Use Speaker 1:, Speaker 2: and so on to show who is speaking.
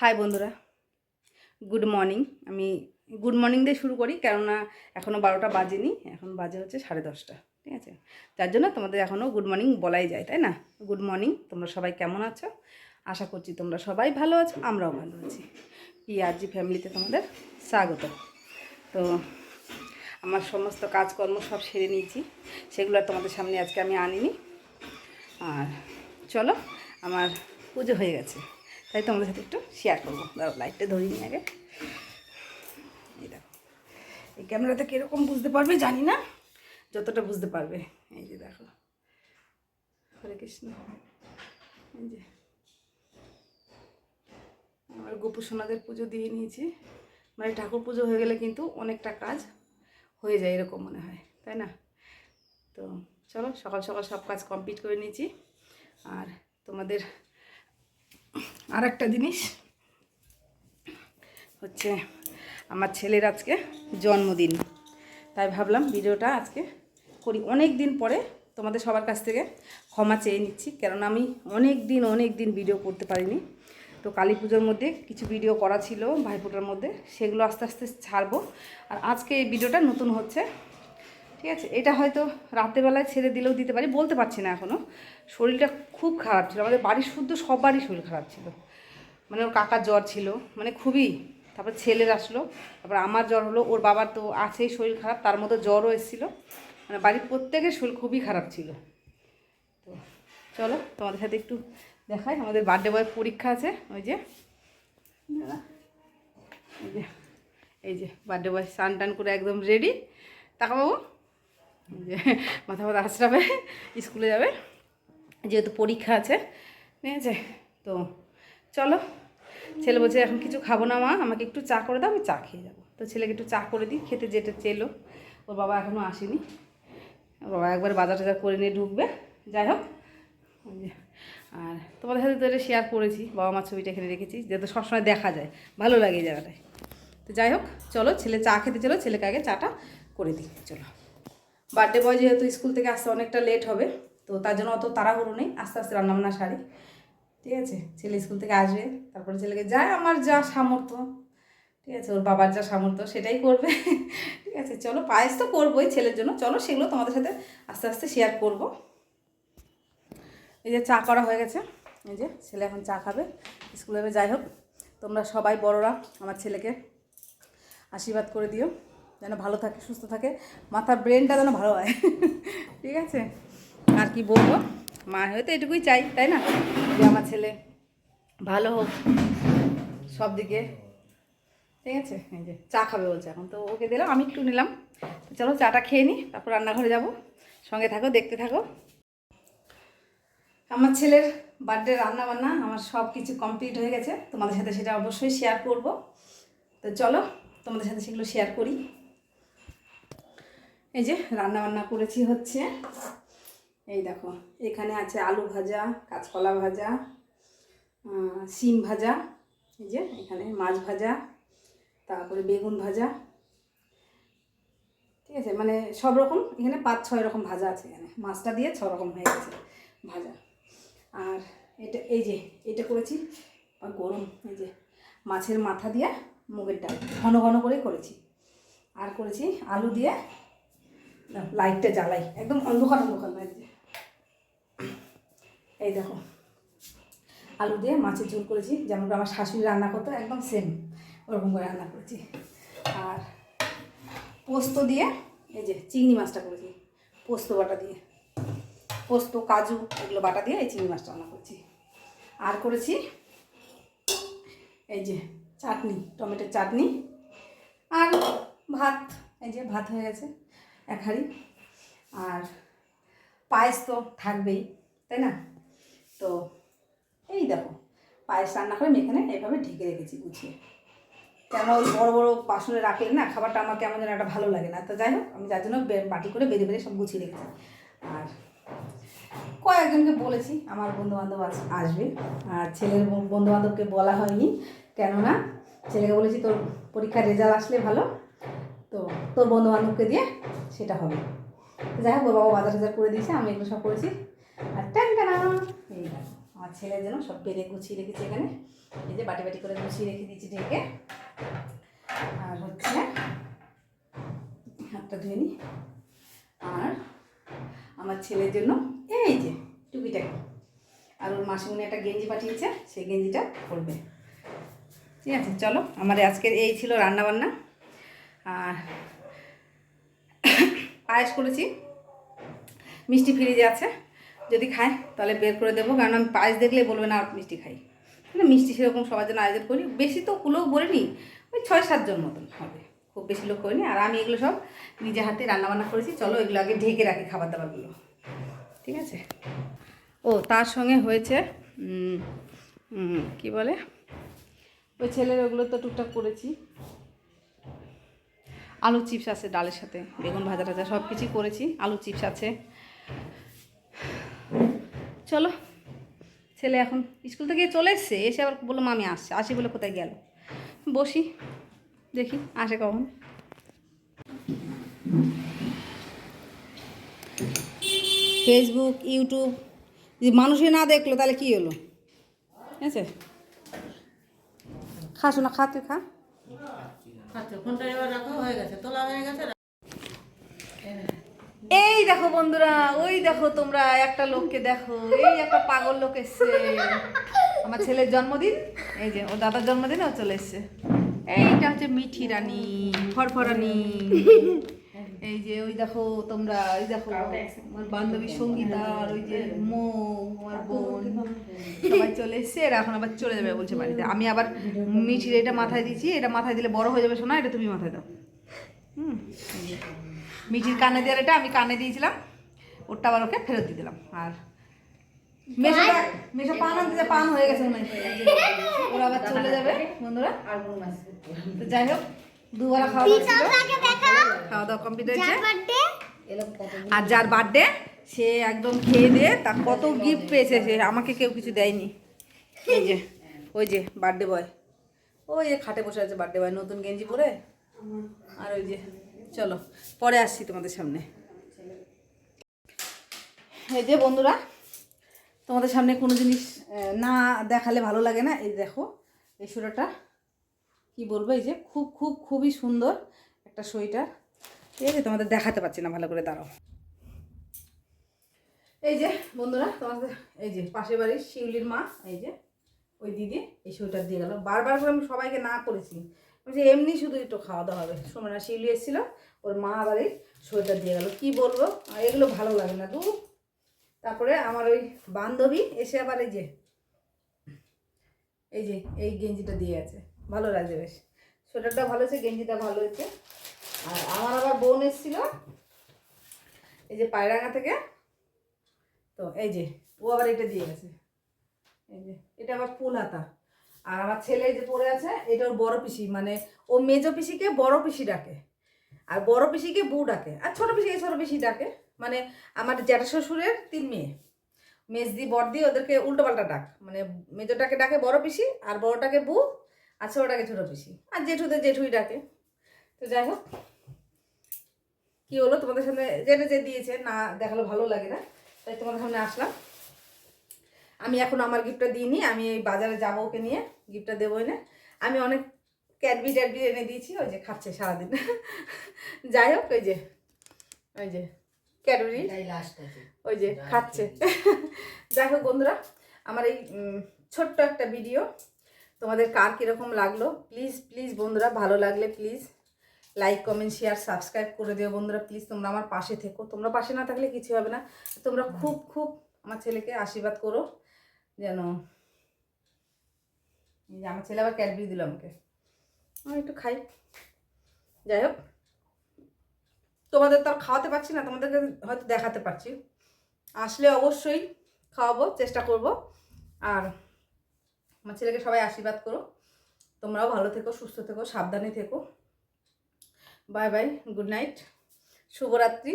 Speaker 1: High বন্ধুরা। Good morning আমি good morning দিয়ে শুরু করি, কেননা এখনও বারোটা বাজেনি, এখন বাজে হচ্ছে সাড়ে দশটা, ঠিক আছে? যার জন্য তোমাদের এখনও গুড মর্নিং বলাই যায়, তাই না? গুড মর্নিং তোমরা সবাই কেমন আছো? আশা করছি তোমরা সবাই ভালো আছো, আমরাও ভালো আছি। পিআরজি ফ্যামিলিতে তোমাদের স্বাগত। তো, আমার সমস্ত কাজকর্ম সব সেরে নিয়েছি, সেগুলো তোমাদের সামনে আজকে আমি আনিনি। আর চলো, আমার পুজো হয়ে গেছে। তাই তোমাদের সাথে একটু শেয়ার করব। দাও লাইটটা ধরিয়ে নিই আগে। এই দেখো। এই ক্যামেরাতে কীরকম বুঝতে পারবে জানি না। যতটা বুঝতে পারবে। এই যে দেখো। হরে কৃষ্ণ। এই যে। আমার গোপু সোনাদের পুজো দিয়ে নিয়েছি। মানে ঠাকুর পুজো হয়ে গেলে কিন্তু অনেকটা কাজ হয়ে যায়, এরকম মনে হয়। তাই না? তো চলো, সকাল সকাল সব কাজ কমপ্লিট করে নিয়েছি। আর তোমাদের আর একটা জিনিস হচ্ছে আমার ছেলের আজকে জন্মদিন। তাই ভাবলাম ভিডিওটা আজকে করি। অনেক দিন পরে তোমাদের সবার কাছ থেকে ক্ষমা চেয়ে নিচ্ছি কারণ আমি অনেক দিন অনেক দিন ভিডিও করতে পারিনি। তো কালী পুজোর মধ্যে কিছু ভিডিও করা ছিল ভাইফোঁটার মধ্যে, সেগুলো আস্তে আস্তে ছাড়বো। আর আজকে এই ভিডিওটা নতুন হচ্ছে। ঠিক আছে, এটা হয়তো রাতেরবেলায় ছেড়ে দিলেও দিতে পারি, বলতে পারছি না এখনও শরীরটা খুব খারাপ ছিল, আমাদের বাড়ির শুদ্ধ সবারই শরীর খারাপ ছিল। মানে ওর কাকার জ্বর ছিল মানে খুবই। তারপর ছেলের আসলো, তারপর আমার জ্বর হলো, ওর বাবার তো আছেই শরীর খারাপ, তার মতো জ্বরও এসেছিল। মানে বাড়ির প্রত্যেকের শরীর খুবই খারাপ ছিল। তো চলো, তোমাদের সাথে একটু দেখাই, আমাদের বার্থডে বয়ের পরীক্ষা আছে, ওই যে। এই যে এই যে বার্থডে বয় স্নান টান করে একদম রেডি এই যে মাথা মাথা আঁচড়াবে স্কুলে যাবে, যেহেতু পরীক্ষা আছে, ঠিক আছে? তো চলো, ছেলে বলছে, এখন কিছু খাব না মা, আমাকে একটু চা করে দাও, আমি চা খেয়ে যাব। তো ছেলেকে একটু চা করে দিই, খেতে যেটা চেলো। ওর বাবা এখনও আসেনি। ওর বাবা একবার বাজার টাজার করে নিয়ে ঢুকবে। যাই হোক আর তোমাদের সাথে তো শেয়ার করেছি, বাবা মার ছবিটা এখানে রেখেছি যাতে সবসময় দেখা যায়, ভালো লাগে এই জায়গাটায়। তো যাই হোক, চলো, ছেলে চা খেতে চলো, ছেলেকে আগে চাটা করে দিই, চলো। বার্থডে বয় যেহেতু স্কুল থেকে আসতে অনেকটা লেট হবে, তো তার জন্য অত তাড়াহুড়ো নেই। আস্তে আস্তে রান্নাবান্না সারি। ঠিক আছে? ছেলে স্কুল থেকে আসবে, তারপরে ছেলেকে যায় আমার যা সামর্থ্য। ঠিক আছে? ওর বাবার যা সামর্থ্য সেটাই করবে। ঠিক আছে? চলো, পায়েস তো করবোই ছেলের জন্য। চলো, সেগুলো তোমাদের সাথে আস্তে আস্তে শেয়ার করব। এই যে চা করা হয়ে গেছে। এই যে ছেলে এখন চা খাবে। স্কুলে যাই হোক। তোমরা সবাই বড়রা, আমার ছেলেকে আশীর্বাদ করে দিও। যেন ভালো থাকে, সুস্থ থাকে। মাথার ব্রেনটা যেন ভালো হয়। ঠিক আছে? আর কি বলব? মা হয়তো এটুকুই চাই, তাই না? যে আমার ছেলে ভালো হোক সব দিকে। ঠিক আছে? এই যে চা খাবে বলছে এখন, তো ওকে দিলাম, আমি একটু নিলাম। চলো চাটা খেয়ে নিই তারপর রান্নাঘরে যাব। সঙ্গে থাকো, দেখতে থাকো। আমার ছেলের বার্থডে রান্না বান্না আমার সব কিছু কমপ্লিট হয়ে গেছে। তোমাদের সাথে সেটা অবশ্যই শেয়ার করব। তো চলো, তোমাদের সাথে সেগুলো শেয়ার করি। এই যে রান্না বান্না করেছি হচ্ছে। এই দেখো, এখানে আছে আলু ভাজা, কাঁচকলা ভাজা শিম ভাজা, এই যে এখানে মাছ ভাজা, তারপরে বেগুন ভাজা। ঠিক আছে মানে সব রকম, এখানে পাঁচ ছয় রকম ভাজা আছে এখানে। মাছটা দিয়ে ছ রকম হয়ে গেছে ভাজা। আর এটা, এই যে, এটা করেছি আর গরম, এই যে মাছের মাথা দিয়ে মুগের ডাল, ঘন ঘন করে করেছি। আর করেছি আলু দিয়ে লাইটটা জ্বালাই। একদম অন্ধকার অন্ধকার দিয়ে। এই দেখো, আলু দিয়ে মাছের ঝোল করেছি। যেমন আমার শাশুড়ি রান্না করতো, একদম সেম ওরকম করে রান্না করেছি। আর পোস্ত দিয়ে, এই যে চিংড়ি মাছটা করেছি, পোস্ত বাটা দিয়ে। পোস্ত, কাজু, এগুলো বাটা দিয়ে এই চিংড়ি মাছটা রান্না করেছি। আর করেছি এই যে চাটনি, টমেটোর চাটনি। আর ভাত, এই যে ভাত হয়ে গেছে। এক হাঁড়ি। আর পায়েস তো থাকবেই, তাই না? তো এই দেখো, পায়েস রান্না করে আমি এখানে এইভাবে ঢেকে রেখেছি গুছিয়ে। কেন ওই বড়ো বড়ো বাসনে রাখলে না খাবারটা আমার কেমন যেন একটা ভালো লাগে না। তো যাই হোক, আমি যার জন্য বাটি করে বেঁধে বেঁধে সব গুছিয়ে রেখেছি। আর কয়েকজনকে বলেছি, আমার বন্ধুবান্ধব আস- আসবে। আর ছেলের বন্ধু বান্ধবকে বলা হয়নি, কেননা ছেলেকে বলেছি তোর পরীক্ষার রেজাল্ট আসলে ভালো। তো তোর বন্ধু বান্ধবকে দিয়ে সেটা হবে। যাই হোক, বাবা বাজার টাজার করে দিয়েছে, আমি এগুলো সব করেছি। আর ট্যান টানা, এই দেখো, আমার ছেলের জন্য সব পেরে গুছিয়ে রেখেছি এখানে। এই যে বাটি বাটি করে গুছিয়ে রেখে দিয়েছি ঢেকে আর হচ্ছে, হাতটা ধুয়ে নিই আর আমার ছেলের জন্য, এই যে টুপিটাকে আর ওর মাসিমণি একটা গেঞ্জি পাঠিয়েছে, সেই গেঞ্জিটা পরবে। ঠিক আছে, চলো আমার আজকের এই ছিল রান্নাবান্না। আর পায়েস করেছি। মিষ্টি ফ্রিজে আছে। যদি খায়, তাহলে বের করে দেবো। কারণ আমি পায়েস দেখলে বলবে, না আর মিষ্টি খাই। মিষ্টি সেরকম সবার জন্য আয়োজন করি বেশি তো কুলো বলিনি ওই ছয় সাতজন মতন হবে। খুব বেশি লোক করিনি। আর আমি এগুলো সব নিজে হাতে রান্নাবান্না করেছি। চলো, এগুলো আগে ঢেকে রাখি খাবার দাবারগুলো ঠিক আছে? ও, তার সঙ্গে হয়েছে কি বলে? ওই ছেলের ওগুলো তো টুকটাক করেছি। আলু চিপস আছে ডালের সাথে, বেগুন ভাজা টাজা সব কিছুই করেছি, আলু চিপস আছে। চলো, ছেলে এখন স্কুল থেকে চলে এসছে, এসে আবার বলল, মামি আসছে। আসি বলে কোথায় গেল? বসি, দেখি আসে কখন। ফেসবুক ইউটিউব যদি মানুষই না দেখল, তাহলে কী হলো? ঠিক আছে? খা শোনা খা, তুই খা।
Speaker 2: আচ্ছা
Speaker 1: এই দেখো বন্ধুরা, ওই দেখো তোমরা, একটা লোককে দেখো, এই একটা পাগল লোক এসছে। আমার ছেলের জন্মদিন, এই যে ও দাদার জন্মদিনে ও চলে এসছে। এইটা হচ্ছে মিঠি রানী, ফরফরানি। এই যে ওই দেখো তোমরা ওই দেখো আমার বান্ধবী সঙ্গীতা আর ওই যে মো আমার বোন। সবাই চলে এসছে এরা এখন আবার চলে যাবে বলছে বাড়িতে। আমি আবার মিঠির এটা মাথায় দিয়েছি এটা মাথায় দিলে বড় হয়ে যাবে শোনা এটা তুমি মাথায় দাও। হুম। মিঠির কানে দেওয়ার এটা আমি কানে দিয়েছিলাম ওরটা আবার ওকে ফেরত দিয়ে দিলাম। আর মেশো পান আনতে পান হয়ে গেছে হয়। ওরা আবার চলে যাবে বন্ধুরা। তো যাই হোক দুবেলা খাওয়া। খাওয়া দাওয়া কমপ্লিট হয়েছে? আর যার বার্থডে সে একদম খেয়ে দিয়ে তার কত গিফট পেয়েছে সে আমাকে কেউ কিছু দেয়নি। এই যে ওই যে বার্থডে বয় ওই যে খাটে বসে আছে বার্থডে বয় নতুন গেঞ্জি পরে। আর ওই যে চলো পরে আসছি তোমাদের সামনে। এই যে বন্ধুরা তোমাদের সামনে কোনো জিনিস না দেখালে ভালো লাগে না? এই দেখো এই সোয়েটারটা কি বলব, এই যে খুব খুব, খুবই সুন্দর একটা সোয়েটার। ঠিক আছে, তোমাদের দেখাতে পারছি না, ভালো করে দাঁড়াও। এই যে বন্ধুরা, তোমাদের, এই যে পাশের বাড়ির শিউলির মা, এই যে, ওই দিদি এই সোয়েটার দিয়ে গেল। বারবার করে আমি সবাইকে না করেছি। বলছি, এমনি শুধু একটু খাওয়া দাওয়া হবে। সোমনা শিউলি এসেছিল, ওর মা আবার এই সোয়েটার দিয়ে গেল। কি বলব এগুলো ভালো লাগে না দু তারপরে আমার ওই বান্ধবী এসে আবার এই যে এই যে, এই গেঞ্জিটা দিয়ে আছে ভালো লাগছে বেশ। সোয়েটারটা ভালো হয়েছে, গেঞ্জিটা ভালো হয়েছে। আর আমার আবার বোন এসেছিল, এই যে পায়রাঙ্গা থেকে। তো এই যে, ও আবার এটা দিয়ে গেছে। এই যে, এটা আবার ফুল হাতা। আর আমার ছেলে যে পড়ে আছে, এটা ওর বড় পিসি মানে ও মেজো পিসিকে বড় পিসি ডাকে। আর বড় পিসিকে বউ ডাকে। আর ছোট পিসিকে ছোট পিসি ডাকে। মানে আমার জ্যাঠা শ্বশুরের তিন মেয়ে। মেজদি, বড়দি, ওদেরকে উল্টো পাল্টা ডাক। মানে মেজোটাকে ডাকে বড় পিসি, আর বড়টাকে বউ আর ছোটটাকে ছোট পিসি। আর জেঠুদের জেঠুই ডাকে। তো যাই হোক কি হলো তোমাদের সামনে? যেটা যে দিয়েছে না দেখাল ভালো লাগে না তাই তোমাদের সামনে আসলাম। আমি এখন আমার গিফটটা দিইনি আমি এই বাজারে যাব ওকে নিয়ে গিফটটা দেবো না আমি অনেক ক্যাডবি ট্যাডবি এনে দিয়েছি ওই যে খাচ্ছে সারাদিন। যাই হোক ওই যে ওই যে ক্যাডবেরি। ওই যে খাচ্ছে। যাই হোক বন্ধুরা আমার এই ছোট্ট একটা ভিডিও। তোমাদের কার কীরকম লাগল? প্লিজ প্লিজ বন্ধুরা, ভালো লাগলে please like comment share subscribe করে দিও বন্ধুরা প্লিজ তোমরা আমার পাশে থেকো। তোমরা পাশে না থাকলে কিছু হবে না। তোমরা খুব খুব আমার ছেলেকে আশীর্বাদ করো, যেন আমার ছেলে আবার ক্যাডবেরি দিল আমাকে। আমি একটু খাই। যাই হোক। তোমাদের তো আর খাওয়াতে পারছি না, তোমাদেরকে হয়তো দেখাতে পারছি। আসলে অবশ্যই খাওয়াবো, চেষ্টা করব। আর আমার ছেলেকে সবাই আশীর্বাদ করো। তোমরাও ভালো থেকো, সুস্থ থেকো, সাবধানে থেকো। বাই বাই, গুড নাইট, শুভরাত্রি।